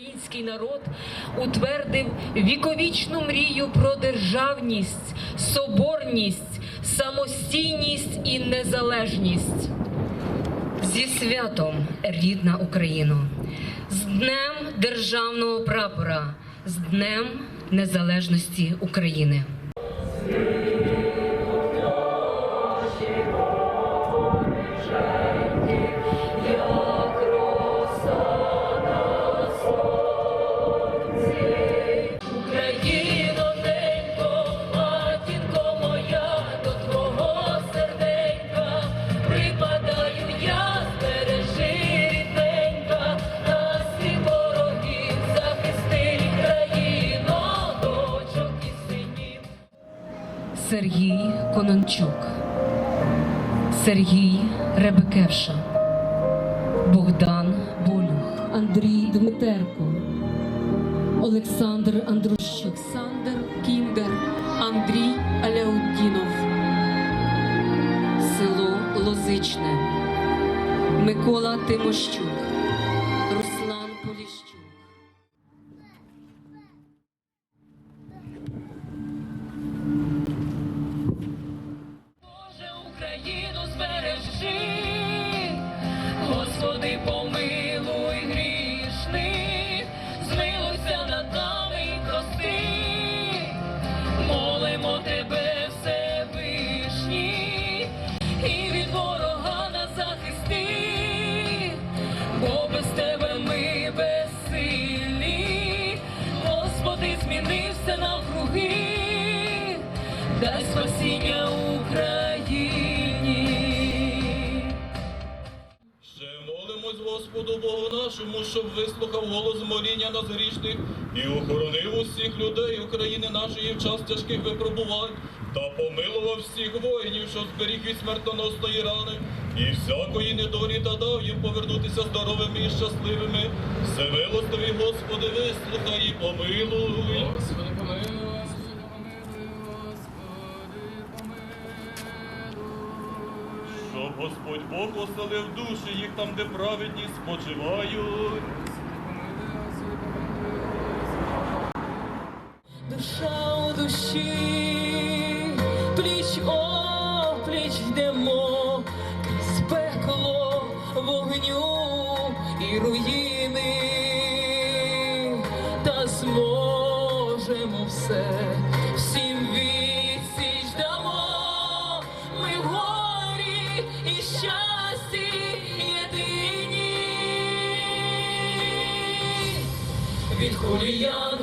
український народ утвердив віковічну мрію про державність, соборність, самостійність і незалежність. Зі святом, рідна Україна, з Днем Державного прапора, з Днем Незалежності України. Сергій Конончук, Сергій Ребекевша, Богдан Болюх, Андрій Дмитерко. Олександр Андрущук, Олександр Кіндер, Андрій Аляутдінов, село Лозичне, Микола Тимощук, дай спасіння Україні. Ще молимось Господу Богу нашому, щоб вислухав голос моління нас грішних і охоронив усіх людей України нашої в час тяжких випробувань та помилував всіх воїнів, що зберіг від смертоносної рани і всякої недолі та дав їм повернутися здоровими і щасливими. Всемилостивий Господи, вислухай і помилуй, Господи, помилуй, Господь Бог оселив душі їх там, де праведні спочивають. Душа у душі, пліч опліч йдемо, крізь пекло вогню і руїни, та зможемо все, всім відсіч від хуліян